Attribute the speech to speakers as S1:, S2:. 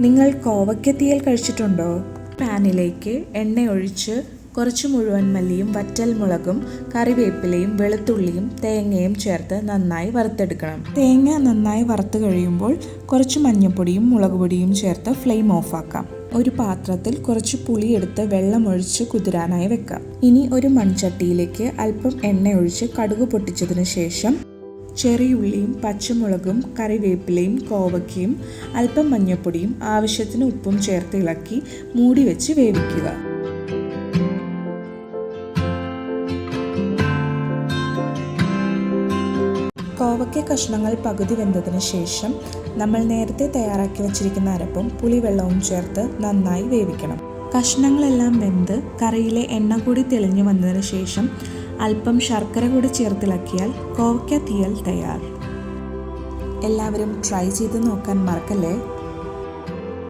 S1: നിങ്ങൾ കോവയ്ക്കത്തീയൽ കഴിച്ചിട്ടുണ്ടോ? പാനിലേക്ക് എണ്ണ ഒഴിച്ച് കുറച്ച് മുഴുവൻ മല്ലിയും വറ്റൽ മുളകും കറിവേപ്പിലയും വെളുത്തുള്ളിയും തേങ്ങയും ചേർത്ത് നന്നായി വറുത്തെടുക്കണം. തേങ്ങ നന്നായി വറുത്ത് കഴിയുമ്പോൾ കുറച്ച് മഞ്ഞൾപ്പൊടിയും മുളക് പൊടിയും ചേർത്ത് ഫ്ലെയിം ഓഫാക്കാം. ഒരു പാത്രത്തിൽ കുറച്ച് പുളി പുളിയെടുത്ത് വെള്ളമൊഴിച്ച് കുതിരാനായി വെക്കാം. ഇനി ഒരു മൺചട്ടിയിലേക്ക് അല്പം എണ്ണ ഒഴിച്ച് കടുക് പൊട്ടിച്ചതിന് ശേഷം ചെറിയുള്ളിയും പച്ചമുളകും കറിവേപ്പിലയും കോവയ്ക്കയും അല്പം മഞ്ഞൾപ്പൊടിയും ആവശ്യത്തിന് ഉപ്പും ചേർത്ത് ഇളക്കി മൂടി വെച്ച് വേവിക്കുക. കോവയ്ക്ക കഷ്ണങ്ങൾ പകുതി വെന്തതിന് ശേഷം നമ്മൾ നേരത്തെ തയ്യാറാക്കി വച്ചിരിക്കുന്ന അരപ്പും പുളിവെള്ളവും ചേർത്ത് നന്നായി വേവിക്കണം. കഷ്ണങ്ങളെല്ലാം വെന്ത് കറിയിലെ എണ്ണ കൂടി തെളിഞ്ഞു വന്നതിന് ശേഷം അല്പം ശർക്കര കൂടി ചേർത്തിളക്കിയാൽ കോവയ്ക്ക തീയൽ തയ്യാർ. എല്ലാവരും ട്രൈ ചെയ്ത് നോക്കാൻ മറക്കല്ലേ?